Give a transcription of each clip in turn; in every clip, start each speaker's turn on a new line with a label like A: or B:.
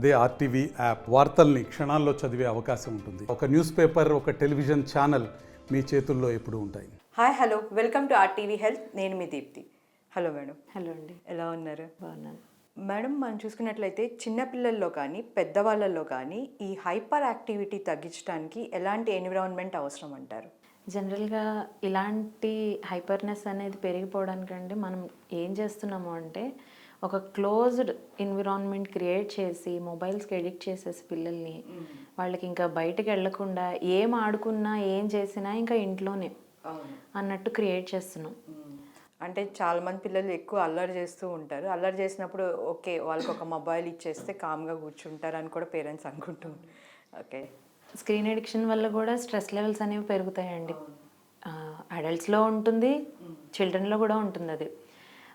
A: అదే RTV app వార్తల్ని క్షణాల్లో చదివే అవకాశం ఉంటుంది. ఒక న్యూస్ పేపర్ ఒక టెలివిజన్ ఛానల్ మీ చేతుల్లో ఎప్పుడూ ఉంటాయి.
B: Hi hello. Welcome to R TV health. నేను మీ దీప్తి. Hello madam.
C: హలో అండి.
B: ఎలా ఉన్నారు?
C: బాగున్నాను.
B: మేడం మనం చూసుకున్నట్లయితే చిన్నపిల్లల్లో కానీ పెద్దవాళ్ళల్లో కానీ ఈ హైపర్ యాక్టివిటీ తగ్గించడానికి ఎలాంటి ఎన్విరాన్మెంట్ అవసరం అంటారు?
C: జనరల్గా ఇలాంటి హైపర్నెస్ అనేది పెరిగిపోవడానికంటే మనం ఏం చేస్తున్నాము అంటే ఒక క్లోజ్డ్ ఎన్విరాన్మెంట్ క్రియేట్ చేసి మొబైల్స్కి ఎడిక్ట్ చేసేసి పిల్లల్ని. వాళ్ళకి ఇంకా బయటకు వెళ్ళకుండా ఏం ఆడుకున్నా ఏం చేసినా ఇంకా ఇంట్లోనే అన్నట్టు క్రియేట్ చేస్తున్నాం.
B: అంటే చాలా మంది పిల్లలు ఎక్కువ అల్లరి చేస్తూ ఉంటారు. అల్లరి చేసినప్పుడు ఓకే వాళ్ళకి ఒక మొబైల్ ఇచ్చేస్తే కామ్గా కూర్చుంటారు అని కూడా పేరెంట్స్ అనుకుంటూ ఓకే.
C: స్క్రీన్ ఎడిక్షన్ వల్ల కూడా స్ట్రెస్ లెవెల్స్ అనేవి పెరుగుతాయండి. అడల్ట్స్లో ఉంటుంది చిల్డ్రన్లో కూడా ఉంటుంది అది.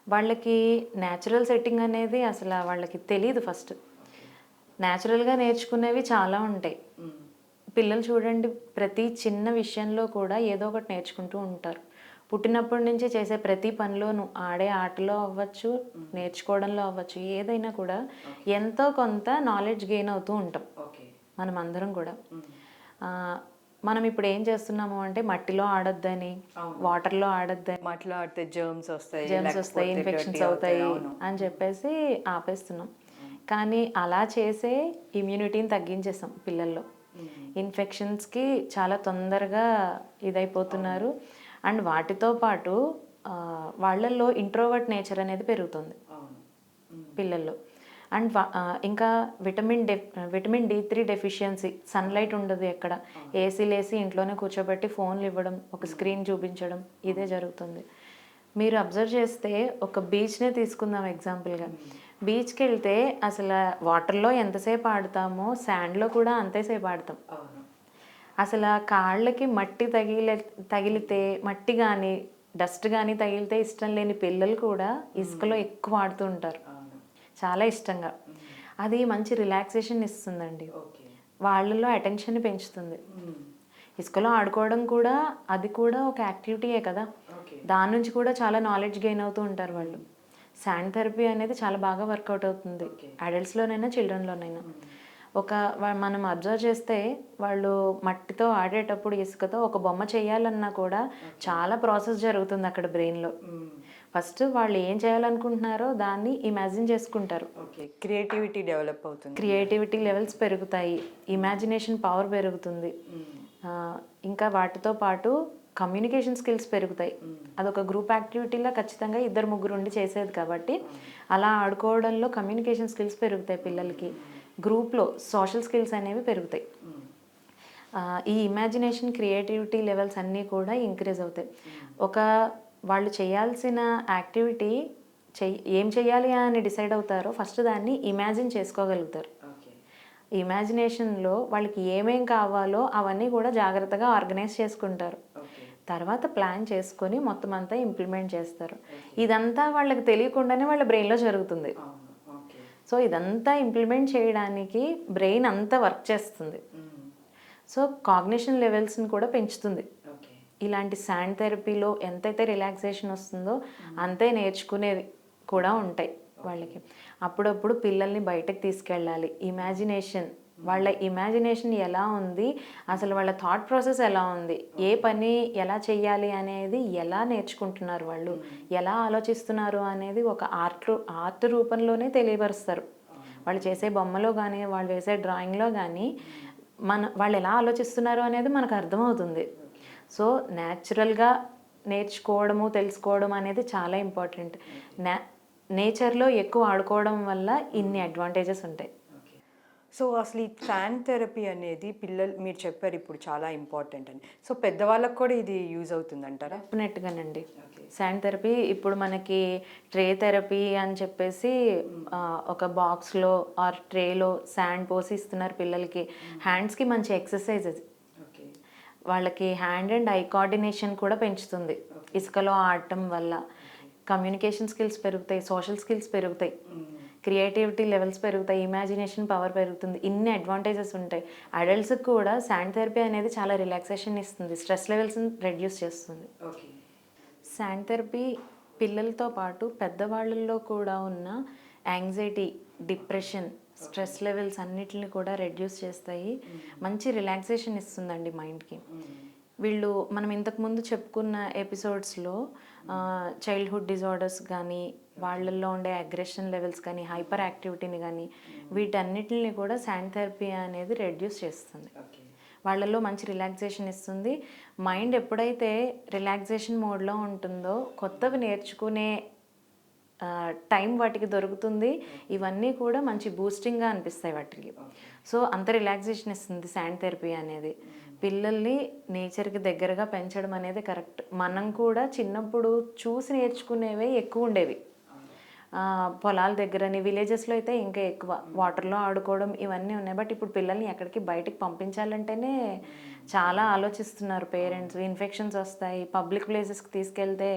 C: వాళ్ళకి న్యాచురల్ సెట్టింగ్ అనేది అసలు వాళ్ళకి తెలియదు ఫస్ట్ న్యాచురల్గా నేర్చుకునేవి చాలా ఉంటాయి. పిల్లలు చూడండి ప్రతి చిన్న విషయంలో కూడా ఏదో ఒకటి నేర్చుకుంటూ ఉంటారు. పుట్టినప్పటి నుంచి చేసే ప్రతి పనిలోనూ ఆడే ఆటలో అవ్వచ్చు నేర్చుకోవడంలో అవ్వచ్చు ఏదైనా కూడా ఎంతో కొంత నాలెడ్జ్ గెయిన్ అవుతూ ఉంటాం. మనం అందరం కూడా. మనం ఇప్పుడు ఏం చేస్తున్నాము అంటే మట్టిలో ఆడొద్దని వాటర్లో ఆడొద్దని.
B: మాట్లాడితే జర్మ్స్ వస్తాయి
C: జెమ్స్ వస్తాయి ఇన్ఫెక్షన్స్ అవుతాయి. అని చెప్పేసి ఆపేస్తున్నాం. కానీ అలా చేసే ఇమ్యూనిటీని తగ్గించేసాం పిల్లల్లో. ఇన్ఫెక్షన్స్కి చాలా తొందరగా ఇదైపోతున్నారు. అండ్ వాటితో పాటు వాళ్ళల్లో ఇంట్రోవర్ట్ నేచర్ అనేది పెరుగుతుంది. పిల్లల్లో. అండ్ ఇంకా vitamin D vitamin D three deficiency. Sunlight ఉండదు ఎక్కడ. ఏసీలు వేసి ఇంట్లోనే కూర్చోబెట్టి ఫోన్లు ఇవ్వడం ఒక స్క్రీన్ చూపించడం ఇదే జరుగుతుంది. మీరు అబ్జర్వ్ చేస్తే ఒక బీచ్నే తీసుకుందాం ఎగ్జాంపుల్గా. బీచ్కి వెళ్తే అసలు వాటర్లో ఎంతసేపు ఆడతామో శాండ్లో కూడా అంతేసేపు ఆడతాం. అసలు కాళ్ళకి మట్టి తగిలి తగిలితే మట్టి కానీ డస్ట్ కానీ తగిలితే ఇష్టం లేని పిల్లలు కూడా ఇసుకలో ఎక్కువ ఆడుతూ ఉంటారు. చాలా ఇష్టంగా. అది మంచి రిలాక్సేషన్ ఇస్తుందండి. వాళ్ళలో అటెన్షన్ పెంచుతుంది. ఇసుకలో ఆడుకోవడం కూడా అది కూడా ఒక యాక్టివిటీయే కదా. దాని నుంచి కూడా చాలా నాలెడ్జ్ గెయిన్ అవుతూ ఉంటారు వాళ్ళు. శాండ్ థెరపీ అనేది చాలా బాగా వర్కౌట్ అవుతుంది. అడల్ట్స్లోనైనా చిల్డ్రన్లోనైనా ఒక మనం అబ్జర్వ్ చేస్తే వాళ్ళు మట్టితో ఆడేటప్పుడు ఇసుకతో ఒక బొమ్మ చేయాలన్నా కూడా చాలా ప్రాసెస్ జరుగుతుంది అక్కడ బ్రెయిన్లో. ఫస్ట్ వాళ్ళు ఏం చేయాలనుకుంటున్నారో దాన్ని ఇమాజిన్ చేసుకుంటారు.
B: క్రియేటివిటీ డెవలప్ అవుతుంది.
C: క్రియేటివిటీ లెవెల్స్ పెరుగుతాయి. ఇమాజినేషన్ పవర్ పెరుగుతుంది. ఇంకా వాటితో పాటు కమ్యూనికేషన్ స్కిల్స్ పెరుగుతాయి. అదొక గ్రూప్ యాక్టివిటీలో ఖచ్చితంగా ఇద్దరు ముగ్గురు ఉండి చేసేది కాబట్టి అలా ఆడుకోవడంలో కమ్యూనికేషన్ స్కిల్స్ పెరుగుతాయి పిల్లలకి. గ్రూప్లో సోషల్ స్కిల్స్ అనేవి పెరుగుతాయి. ఆ, ఈ ఇమాజినేషన్ క్రియేటివిటీ లెవెల్స్ అన్నీ కూడా ఇంక్రీజ్ అవుతాయి. ఒక వాళ్ళు చేయాల్సిన యాక్టివిటీ చెయ్యి ఏం చేయాలి అని డిసైడ్ అవుతారో ఫస్ట్ దాన్ని ఇమాజిన్ చేసుకోగలుగుతారు. ఇమాజినేషన్లో వాళ్ళకి ఏమేం కావాలో అవన్నీ కూడా జాగ్రత్తగా ఆర్గనైజ్ చేసుకుంటారు. తర్వాత ప్లాన్ చేసుకొని మొత్తం అంతా ఇంప్లిమెంట్ చేస్తారు. ఇదంతా వాళ్ళకి తెలియకుండానే వాళ్ళ బ్రెయిన్లో జరుగుతుంది. సో ఇదంతా ఇంప్లిమెంట్ చేయడానికి బ్రెయిన్ అంతా వర్క్ చేస్తుంది. సో కాగ్నిషన్ లెవెల్స్ని కూడా పెంచుతుంది. ఇలాంటి శాండ్ థెరపీలో ఎంతైతే రిలాక్సేషన్ వస్తుందో అంతే నేర్చుకునేవి కూడా ఉంటాయి వాళ్ళకి. అప్పుడప్పుడు పిల్లల్ని బయటకు తీసుకెళ్ళాలి. ఇమాజినేషన్ వాళ్ళ ఇమాజినేషన్ ఎలా ఉంది? అసలు వాళ్ళ థాట్ ప్రాసెస్ ఎలా ఉంది? ఏ పని ఎలా చెయ్యాలి అనేది ఎలా నేర్చుకుంటున్నారు వాళ్ళు? ఎలా ఆలోచిస్తున్నారు అనేది ఒక ఆర్ట్ ఆర్ట్ రూపంలోనే తెలియపరుస్తారు. వాళ్ళు చేసే బొమ్మలో కానీ వాళ్ళు వేసే డ్రాయింగ్లో కానీ మన వాళ్ళు ఎలా ఆలోచిస్తున్నారు అనేది మనకు అర్థమవుతుంది. సో న్యాచురల్గా నేర్చుకోవడము తెలుసుకోవడం అనేది చాలా ఇంపార్టెంట్ నా నేచర్లో ఎక్కువ ఆడుకోవడం వల్ల ఇన్ని అడ్వాంటేజెస్ ఉంటాయి.
B: సో అసలు ఈ ఫ్యాన్ థెరపీ అనేది పిల్లలు మీరు చెప్పారు ఇప్పుడు చాలా ఇంపార్టెంట్ అని. సో పెద్దవాళ్ళకి కూడా ఇది యూజ్ అవుతుంది అంటారా
C: డెఫినెట్గానండి శాండ్ థెరపీ ఇప్పుడు మనకి ట్రే థెరపీ అని చెప్పేసి ఒక బాక్స్లో ఆర్ ట్రేలో శాండ్ పోసి ఇస్తున్నారు పిల్లలకి. హ్యాండ్స్కి మంచి ఎక్సర్సైజ్ అది. వాళ్ళకి హ్యాండ్ అండ్ ఐ కోఆర్డినేషన్ కూడా పెంచుతుంది. ఇసుకలో ఆడటం వల్ల. కమ్యూనికేషన్ స్కిల్స్ పెరుగుతాయి సోషల్ స్కిల్స్ పెరుగుతాయి. క్రియేటివిటీ లెవెల్స్ పెరుగుతాయి ఇమాజినేషన్ పవర్ పెరుగుతుంది ఇన్ని అడ్వాంటేజెస్ ఉంటాయి. అడల్ట్స్కి కూడా శాండ్ థెరపీ అనేది చాలా రిలాక్సేషన్ ఇస్తుంది స్ట్రెస్ లెవెల్స్ని రెడ్యూస్ చేస్తుంది. శాండ్ థెరపీ పిల్లలతో పాటు పెద్దవాళ్ళల్లో కూడా ఉన్న యాంగ్జైటీ డిప్రెషన్ స్ట్రెస్ లెవెల్స్ అన్నిటిని కూడా రెడ్యూస్ చేస్తాయి. మంచి రిలాక్సేషన్ ఇస్తుందండి మైండ్కి వీళ్ళు మనం ఇంతకుముందు చెప్పుకున్న ఎపిసోడ్స్లో చైల్డ్హుడ్ డిజార్డర్స్ కానీ వాళ్ళల్లో ఉండే అగ్రెషన్ లెవెల్స్ కానీ హైపర్ యాక్టివిటీని కానీ వీటన్నిటిని కూడా శాండ్ థెరపీ అనేది రెడ్యూస్ చేస్తుంది. వాళ్ళల్లో మంచి రిలాక్సేషన్ ఇస్తుంది. మైండ్ ఎప్పుడైతే రిలాక్సేషన్ మోడ్లో ఉంటుందో కొత్తవి నేర్చుకునే టైం వాటికి దొరుకుతుంది. ఇవన్నీ కూడా మంచి బూస్టింగ్గా అనిపిస్తాయి వాటికి. సో అంత రిలాక్సేషన్ ఇస్తుంది శాండ్ థెరపీ అనేది పిల్లల్ని నేచర్కి దగ్గరగా పెంచడం అనేది కరెక్ట్ మనం కూడా చిన్నప్పుడు చూసి నేర్చుకునేవే ఎక్కువ ఉండేవి. పొలాల దగ్గరని విలేజెస్లో అయితే ఇంకా ఎక్కువ. వాటర్లో ఆడుకోవడం ఇవన్నీ ఉన్నాయి. బట్ ఇప్పుడు పిల్లల్ని ఎక్కడికి బయటికి పంపించాలంటేనే చాలా ఆలోచిస్తున్నారు పేరెంట్స్ ఇన్ఫెక్షన్స్ వస్తాయి. పబ్లిక్ ప్లేసెస్కి తీసుకెళ్తే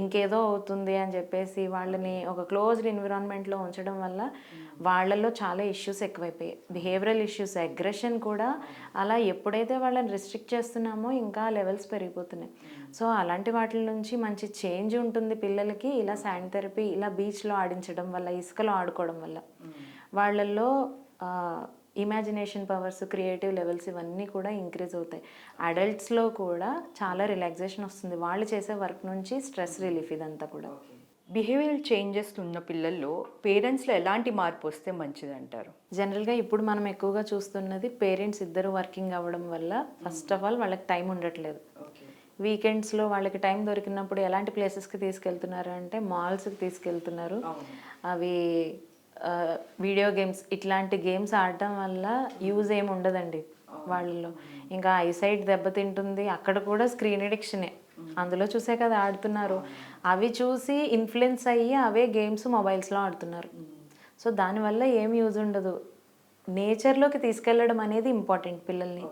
C: ఇంకేదో అవుతుంది అని చెప్పేసి వాళ్ళని ఒక క్లోజ్డ్ ఎన్విరాన్మెంట్లో ఉంచడం వల్ల వాళ్ళల్లో చాలా ఇష్యూస్ ఎక్కువైపోయాయి. బిహేవియరల్ ఇష్యూస్ అగ్రెషన్ కూడా అలా ఎప్పుడైతే వాళ్ళని రిస్ట్రిక్ట్ చేస్తున్నామో ఇంకా లెవెల్స్ పెరిగిపోతున్నాయి. సో అలాంటి వాటి నుంచి మంచి చేంజ్ ఉంటుంది పిల్లలకి. ఇలా శాండ్ థెరపీ ఇలా బీచ్లో ఆడించడం వల్ల ఇసుకలో ఆడుకోవడం వల్ల. వాళ్ళల్లో ఇమాజినేషన్ పవర్స్ క్రియేటివ్ లెవెల్స్ ఇవన్నీ కూడా ఇంక్రీజ్ అవుతాయి. అడల్ట్స్లో కూడా చాలా రిలాక్సేషన్ వస్తుంది. వాళ్ళు చేసే వర్క్ నుంచి స్ట్రెస్ రిలీఫ్ ఇదంతా కూడా.
B: బిహేవియరల్ చేంజెస్ ఉన్న పిల్లల్లో పేరెంట్స్లో ఎలాంటి మార్పు వస్తే మంచిది అంటారు?
C: జనరల్గా ఇప్పుడు మనం ఎక్కువగా చూస్తున్నది పేరెంట్స్ ఇద్దరు వర్కింగ్ అవ్వడం వల్ల ఫస్ట్ ఆఫ్ ఆల్ వాళ్ళకి టైం ఉండట్లేదు. వీకెండ్స్లో వాళ్ళకి టైం దొరికినప్పుడు ఎలాంటి ప్లేసెస్కి తీసుకెళ్తున్నారు అంటే మాల్స్కి తీసుకెళ్తున్నారు. అవి వీడియో గేమ్స్ ఇట్లాంటి గేమ్స్ ఆడటం వల్ల యూజ్ ఏమి ఉండదండి వాళ్ళలో. ఇంకా ఐసైట్ దెబ్బతింటుంది అక్కడ కూడా స్క్రీన్ ఎడిక్షనే అందులో చూసే కదా ఆడుతున్నారు. అవి చూసి ఇన్ఫ్లుయెన్స్ అయ్యి అవే గేమ్స్ మొబైల్స్లో ఆడుతున్నారు. సో దానివల్ల ఏం యూజ్ ఉండదు. నేచర్లోకి తీసుకెళ్ళడం అనేది ఇంపార్టెంట్ పిల్లల్ని.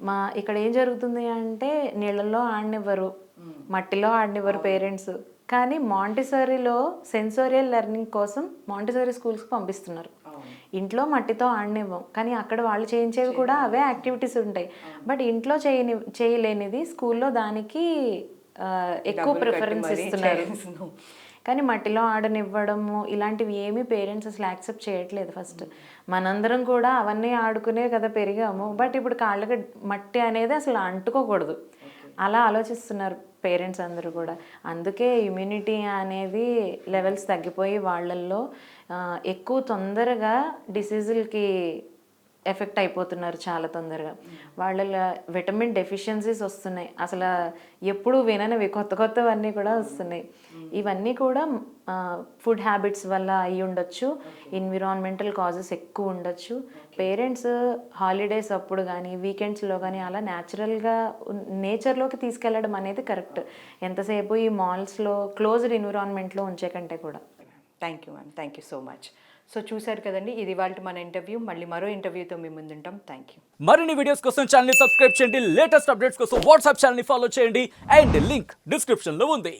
C: మా ఇక్కడ ఏం జరుగుతుంది అంటే నీళ్ళల్లో ఆడనివ్వరు. మట్టిలో ఆడనివ్వరు పేరెంట్స్. కానీ మాంటిసరీలో సెన్సోరియల్ లెర్నింగ్ కోసం మాంటిసరీ స్కూల్స్కి పంపిస్తున్నారు. ఇంట్లో మట్టితో ఆడనివ్వం. కానీ అక్కడ వాళ్ళు చేయించేవి కూడా అవే యాక్టివిటీస్ ఉంటాయి. బట్ ఇంట్లో చేయని చేయలేనిది స్కూల్లో దానికి ఎక్కువ ప్రిఫరెన్స్ ఇస్తున్నారు. కానీ మట్టిలో ఆడనివ్వడము ఇలాంటివి ఏమీ పేరెంట్స్ అసలు యాక్సెప్ట్ చేయట్లేదు ఫస్ట్ మనందరం కూడా అవన్నీ ఆడుకునే కదా పెరిగాము. బట్ ఇప్పుడు కాళ్ళకి మట్టి అనేది అసలు అంటుకోకూడదు. అలా ఆలోచిస్తున్నారు పేరెంట్స్ అందరూ కూడా. అందుకే ఇమ్యూనిటీ అనేది లెవెల్స్ తగ్గిపోయి వాళ్ళల్లో ఎక్కువ తొందరగా డిసీజులకి ఎఫెక్ట్ అయిపోతున్నారు చాలా తొందరగా. వాళ్ళ విటమిన్ డెఫిషియన్సీస్ వస్తున్నాయి. అసలు ఎప్పుడు విననివి కొత్త కొత్తవన్నీ కూడా వస్తున్నాయి. ఇవన్నీ కూడా ఫుడ్ హ్యాబిట్స్ వల్ల అయి ఉండొచ్చు. ఎన్విరాన్మెంటల్ కాజెస్ ఎక్కువ ఉండొచ్చు. పేరెంట్స్ హాలిడేస్ అప్పుడు కానీ వీకెండ్స్లో కానీ అలా న్యాచురల్గా నేచర్లోకి తీసుకెళ్ళడం అనేది కరెక్ట్. ఎంతసేపు ఈ మాల్స్లో క్లోజ్డ్ ఎన్విరాన్మెంట్లో ఉంచే కంటే కూడా.
B: Thank you ma'am. Thank you so much. So చూశారు కదండి ఇది వాళ్ళ మన ఇంటర్వ్యూ మళ్ళీ మరో ఇంటర్వ్యూతో మీ ముందుంటాం. థ్యాంక్ యూ
D: మరిన్ని వీడియోస్ కోసం ఛానల్ సబ్స్క్రైబ్ చేయండి. లేటెస్ట్ అప్డేట్స్ కోసం వాట్సాప్ ఛానల్ ఫాలో చేయండి. అండ్ లింక్ డిస్క్రిప్షన్లో ఉంది.